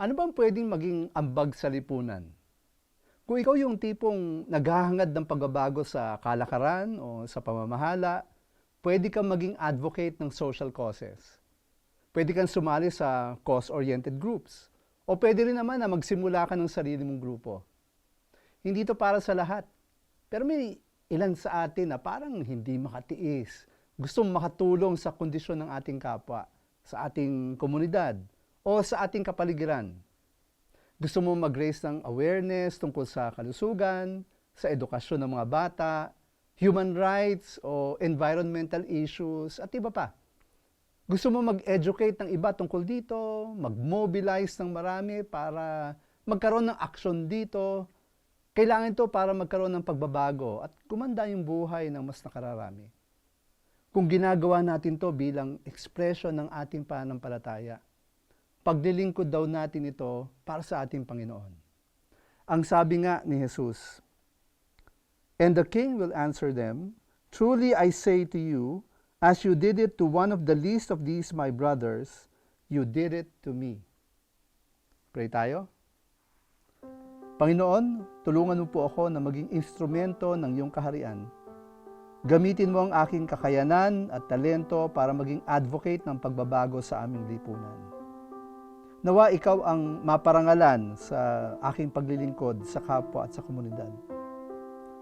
Ano bang pwedeng maging ambag sa lipunan? Kung ikaw yung tipong naghahangad ng pagbabago sa kalakaran o sa pamamahala, pwede kang maging advocate ng social causes. Pwede kang sumali sa cause-oriented groups. O pwede rin naman na magsimula ka ng sarili mong grupo. Hindi to para sa lahat. Pero may ilan sa atin na parang hindi makatiis. Gustong makatulong sa kondisyon ng ating kapwa, sa ating komunidad, o sa ating kapaligiran. Gusto mo mag-raise ng awareness tungkol sa kalusugan, sa edukasyon ng mga bata, human rights o environmental issues at iba pa. Gusto mo mag-educate ng iba tungkol dito, mag-mobilize ng marami para magkaroon ng action dito. Kailangan ito para magkaroon ng pagbabago at gumanda yung buhay ng mas nakararami. Kung ginagawa natin to bilang expression ng ating pananampalataya, paglilingkod daw natin ito para sa ating Panginoon. Ang sabi nga ni Jesus, And the king will answer them, Truly I say to you, as you did it to one of the least of these my brothers, you did it to me. Pray tayo. Panginoon, tulungan mo po ako na maging instrumento ng iyong kaharian. Gamitin mo ang aking kakayanan at talento para maging advocate ng pagbabago sa aming lipunan. Nawa ikaw ang maparangalan sa aking paglilingkod sa kapwa at sa komunidad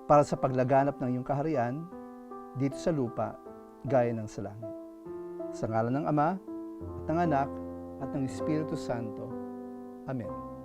para sa paglaganap ng iyong kaharian dito sa lupa gaya ng sa langit. Sa ngalan ng Ama at ng Anak at ng Espiritu Santo. Amen.